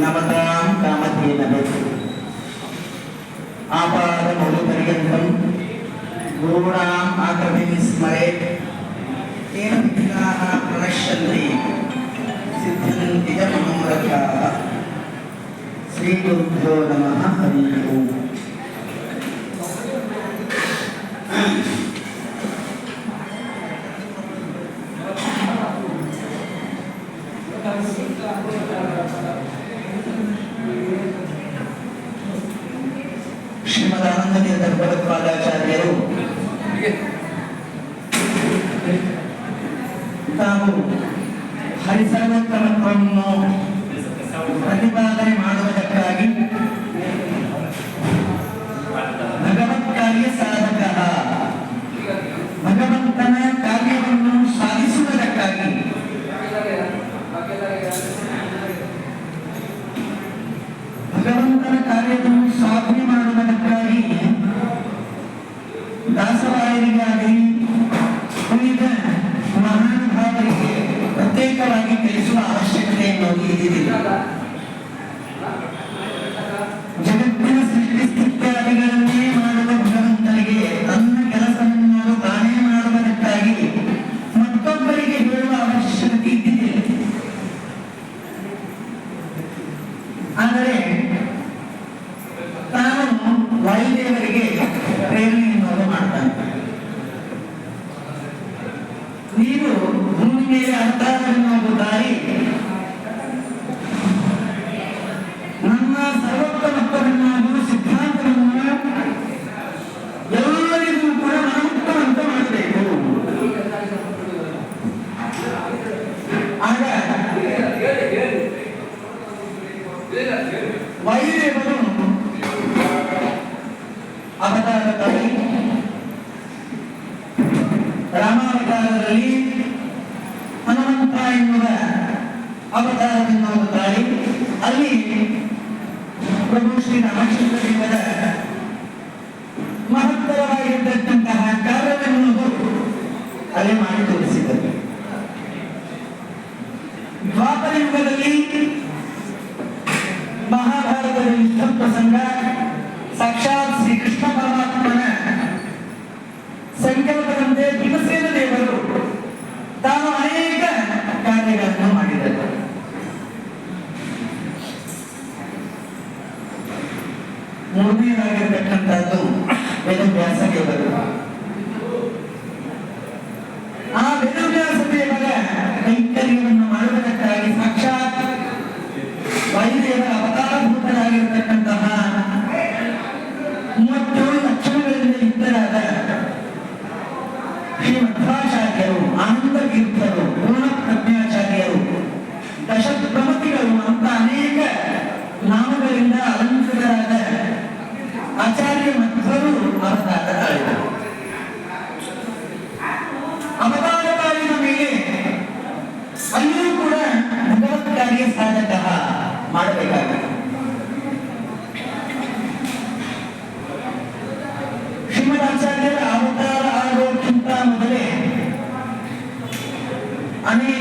నమతాం కామధేన ఆపాదములు పర్యంతం గురుణాం ఆకృతిం స్మరేత్ తేన విఘ్నాః ప్రణశ్యంతి. సిద్ధిం నిజమహం శ్రీ గురుభ్యో నమ హరి ఓం ప్రతిపాదనను ప్రతిపాదన ಆದರೆ ಅವತಾರವನ್ನು ತಾಳಿ ಅಲ್ಲಿ ಪ್ರಭು ಶ್ರೀ ರಾಮಚಂದ್ರ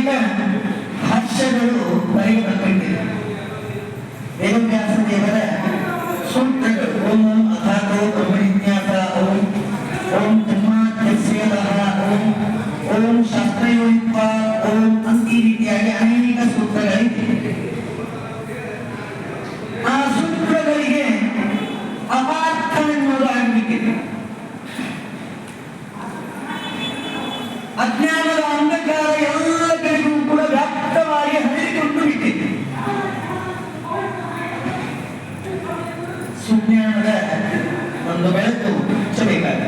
ಅನೇಕ ಭಾಷ್ಯಗಳು ಬರೆಯಲ್ಪಟ್ಟಿದೆ ವೇದವ್ಯಾಸ ದೇವರ ಬೇಕಾದ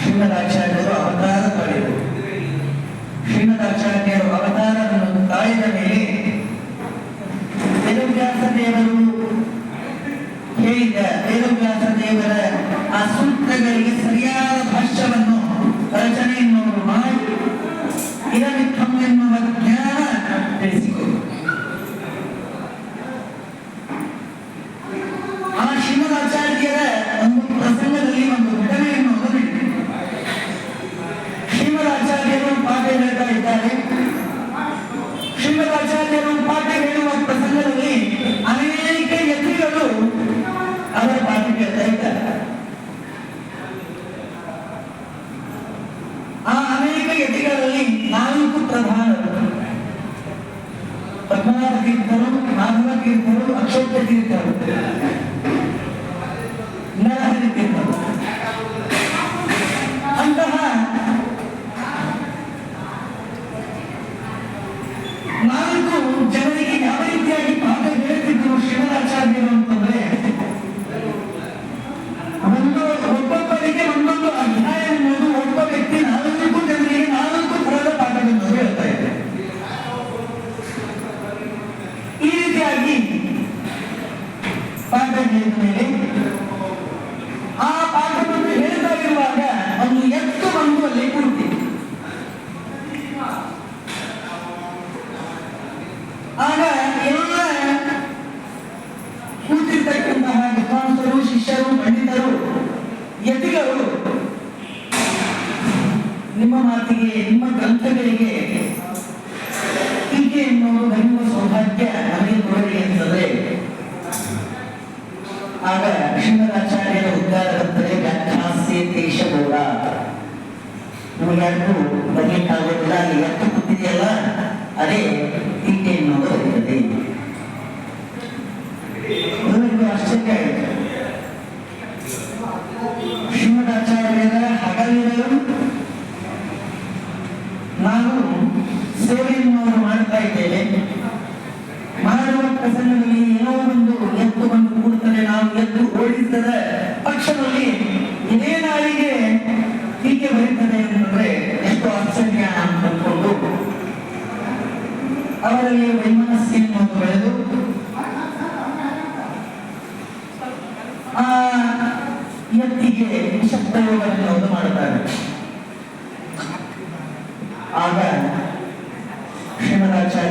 ಶ್ರೀಮದಾಚಾರ್ಯರು ಅವತಾರ ಪಡೆದರು ಶ್ರೀಮದಾಚಾರ್ಯರು ಅವತಾರವನ್ನು ತಾಯಿದ ಮೇಲೆ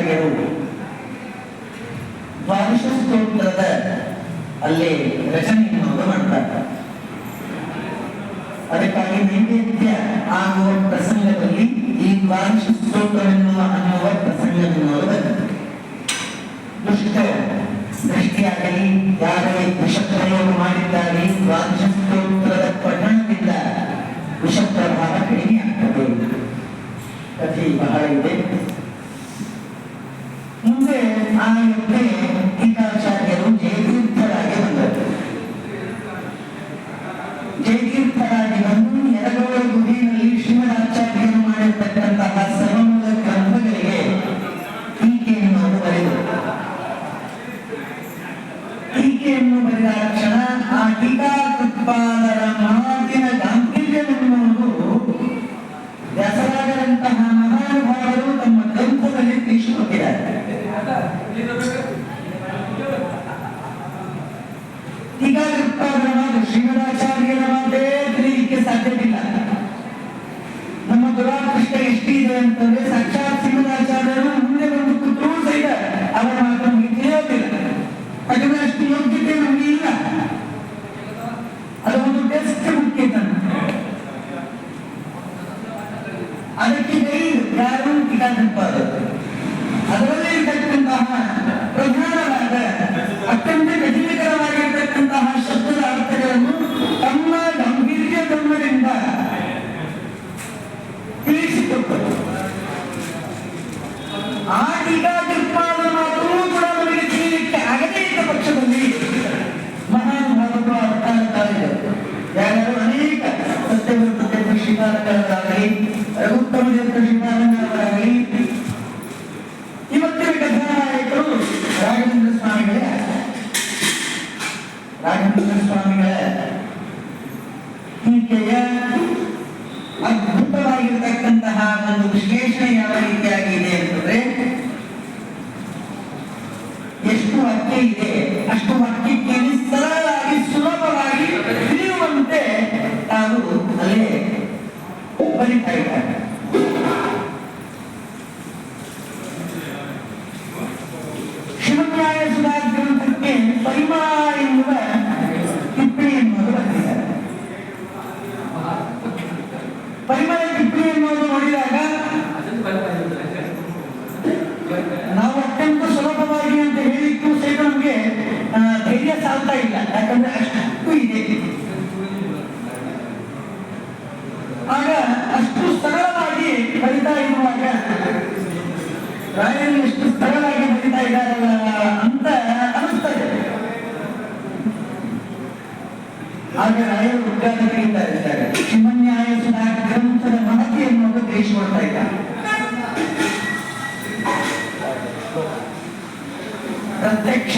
ವಿದ್ಯಾರ್ಥಿಗಳು ವಂಶಸ್ತೋತ್ರದ ಅಲ್ಲಿ ರಚನೆಯನ್ನು ಮಾಡ್ತಾರೆ. ಅದಕ್ಕಾಗಿ ನೈವೇದ್ಯ ಆಗುವ ಪ್ರಸಂಗದಲ್ಲಿ ಈ ವಂಶ ಸ್ತೋತ್ರವೆನ್ನುವ ಅನ್ನುವ ಪ್ರಸಂಗವನ್ನು ದುಷ್ಟ ದೃಷ್ಟಿಯಾಗಲಿ ಯಾರೇ ವಿಷ ಪ್ರಯೋಗ ಮಾಡಿದ್ದಾರೆ ವಂಶ ಸ್ತೋತ್ರದ ಪಠಣದಿಂದ ವಿಷ ಪ್ರಭಾವ ಕಡಿಮೆ ಆಗ್ತದೆ ಕಥೆ ಬಹಳ ಇದೆ. நிற்பார்கள் அதுவரை ಆಗಿರುವಂತಹ ಒಂದು ವಿಶ್ಲೇಷಣೆ ಯಾವ ರೀತಿಯಾಗಿದೆ ಅಂತಂದ್ರೆ ಎಷ್ಟು ಹತ್ಯೆ ಇದೆ? ಎಷ್ಟು ಸರಳವಾಗಿ ಬರಿತಾ ಇರುವಾಗ ರಾಯರು ಎಷ್ಟು ಸರಳವಾಗಿ ಬರಿತಾ ಇದ್ದಾರಲ್ಲ ಅಂತ ಅನಿಸ್ತದೆ. ಆಗ ರಾಯರು ಉದ್ಘಾಟನೆಗಿಂತ ಇದ್ದಾರೆ ಶಿವನ್ಯಾಯ ಸುಧಾ ಗ್ರಂಥದ ಮಹತಿಯನ್ನು ದೇಶ ಮಾಡ್ತಾ ಇದ್ದ ಪ್ರತ್ಯಕ್ಷ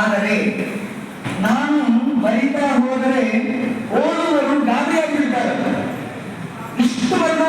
ಆದರೆ ನಾನು ಬರಿತಾ ಹೋದರೆ ಓದುವರು ಗಾಬರಿಯಾಗಿರುತ್ತಾರೆ. ಇಷ್ಟು ಬಂದ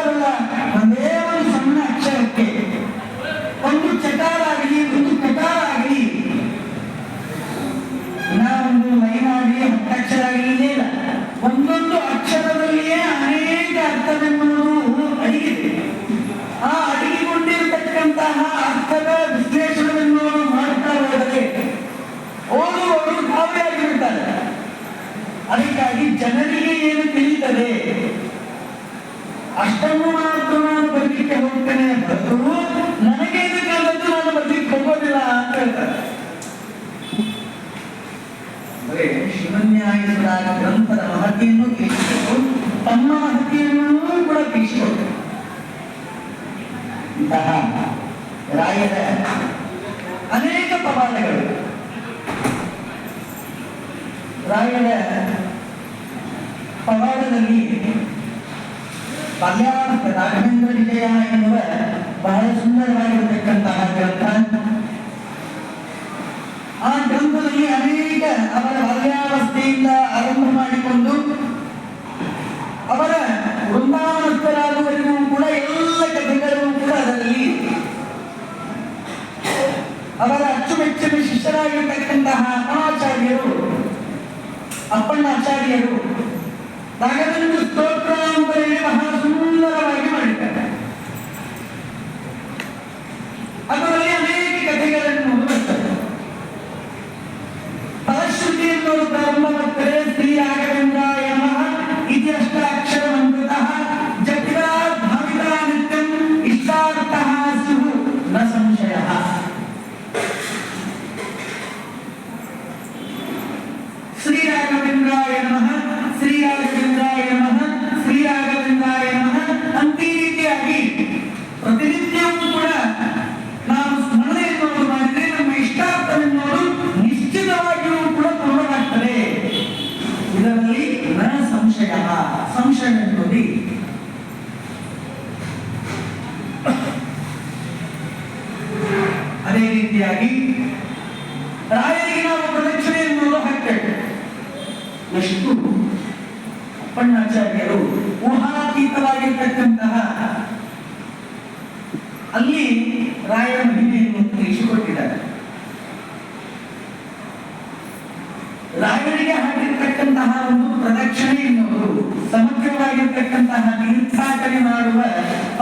ಅವರ ಅಚ್ಚುಮೆಚ್ಚಿನ ಶಿಷ್ಯರಾಗಿರ್ತಕ್ಕಂತಹ ಅಪ್ಪಣಾಚಾರ್ಯರು ಅಪ್ಪಣ್ಣಾಚಾರ್ಯರು ಸ್ತೋತ್ರ ಅಂತ ಹೇಳಿ ಮಹಾಸು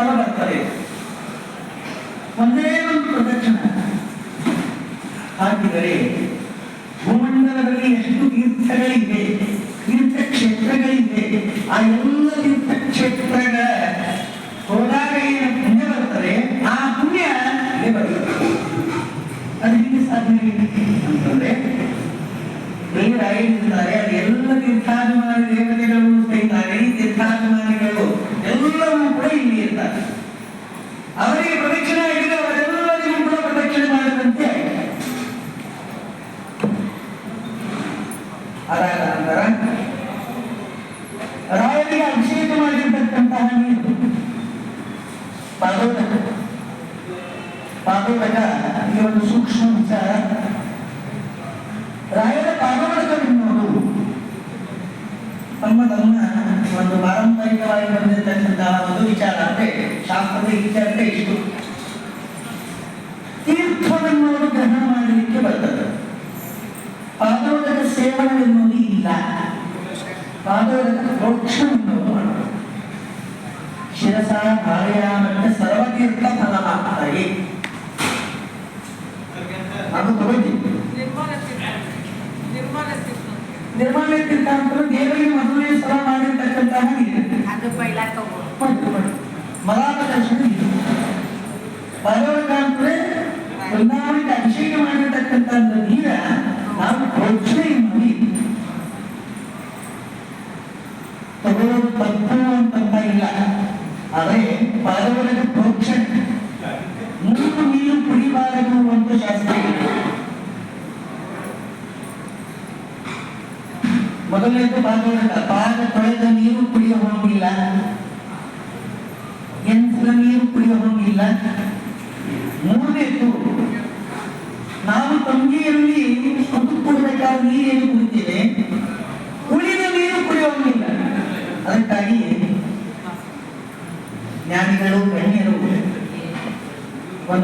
ಸ್ಥಳ ಬರ್ತದೆ ಪಾದೋದಕ ಪಾದೋದಕ ಈ ಒಂದು ಸೂಕ್ಷ್ಮ ವಿಚಾರ. ರಾಯರ ಪಾದೋದಕವೆನ್ನುವುದು ತಮ್ಮ ತಮ್ಮ ಒಂದು ಪಾರಂಪರಿಕವಾಗಿ ಬಂದಿರತಕ್ಕಂತಹ ಒಂದು ವಿಚಾರ. ಅಂದ್ರೆ ಶಾಸ್ತ್ರದ ವಿಚಾರ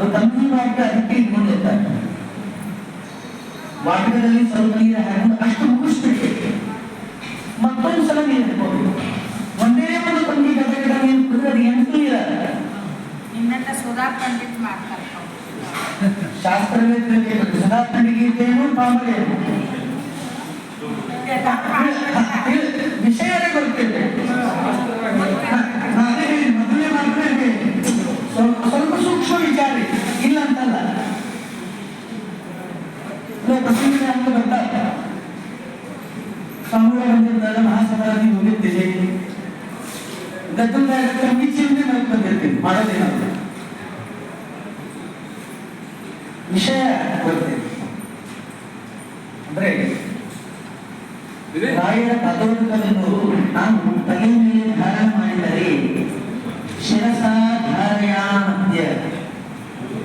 ಒಂದು ಕಂಪ್ನಿ ಅದಕ್ಕೆ ಇಟ್ಕೊಂಡಿರ್ತಾರೆ. ವಾಟಗಳಲ್ಲಿ ಸ್ವಲ್ಪ ನೀರು ಹಾಕಿ ಸಂಘಗಳ ಮಹಾಸಭಾದಲ್ಲಿ ಮುಂದಿದ್ದೇನೆ ಗದ್ದಲ ಕಮಿಟಿಯಿಂದ ನಾನು ಬಂದಿರ್ತೀನಿ ವಿಷಯ ಕೊಡ್ತೇನೆ ಅಂದ್ರೆ ರಾಯರ ಪದವನ್ನು ನಾನು ತಲೆ ಮೇಲೆ ಧಾರಣ ಮಾಡಿದರೆ ಶಿರಸ ಧಾರಯಾಮಧ್ಯ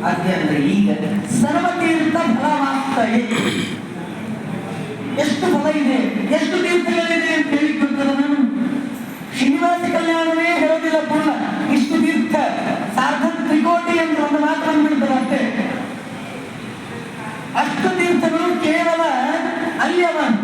ಅದ್ಯ ಅಂದ್ರೆ ಈಗ ಸರ್ವತೀರ್ಥ ಫಲವಾಗ್ತದೆ நல்லவன்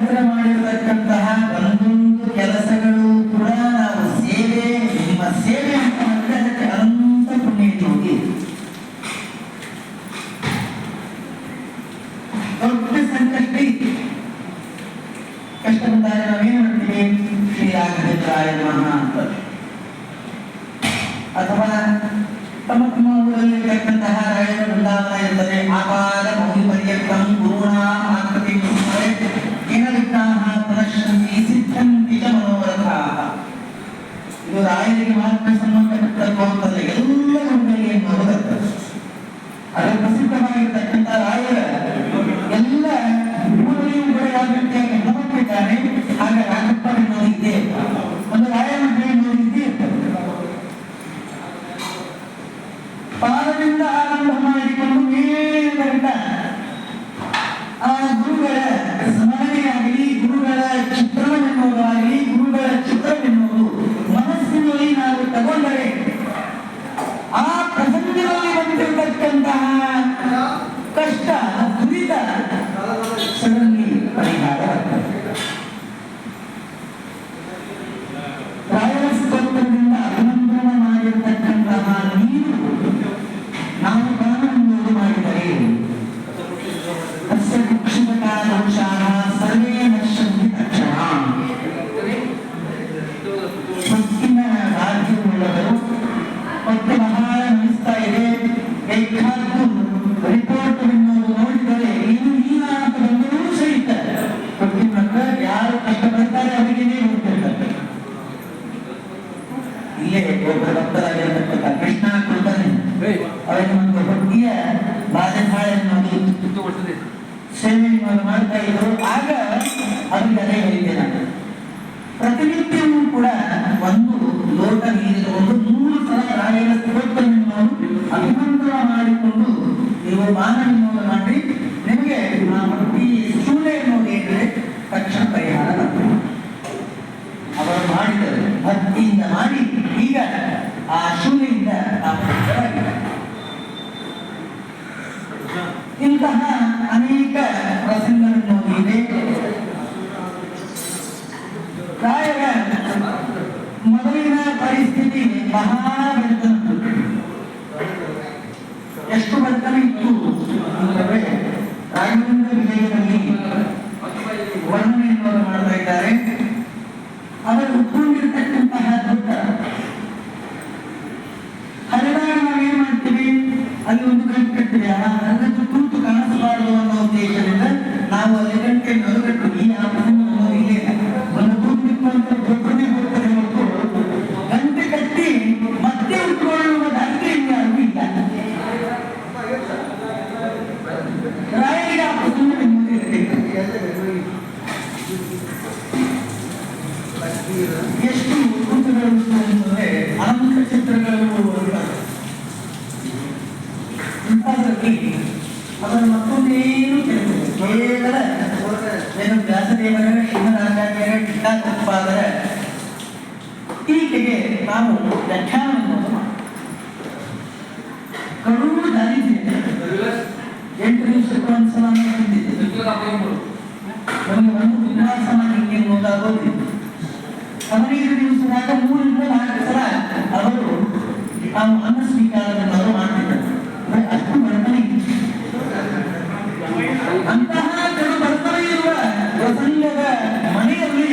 ചരിത്രമാണിതൊക്കെ Let's ஒரு மாணவன் மூலமாக ಕಡು ದಾರಿದ್ರ್ಯ ಎಂಟು ಒಂದ್ಸಲ ನಾವು ತಿಂದಿದ್ದೆ ನಮಗೆ ಒಂದು ಹಿಂಗೆ ಮುಂದಾಗೋದಿಲ್ಲ ಹದಿನೈದು ದಿವಸದಾಗ ಮೂರಿಂದ ನಾಲ್ಕು ಸಲ ಅವರು ತಾವು ಅನ್ನ ಸ್ವೀಕಾರವನ್ನು ಮಾಡ್ತಿದ್ದಾರೆ ಅಷ್ಟು ಬರ್ತನೆ ಅಂತಹ ಬರ್ತನೆ ಇರುವ ಪ್ರಸಂಗದ ಮನೆಯಲ್ಲಿ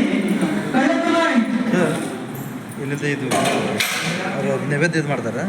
ಕಳ್ಳತನ ಆಯ್ತು ಇಲ್ಲಿಂದ ಇದು ಅವರು ನೈವೇದ್ಯ ಮಾಡ್ತಾರ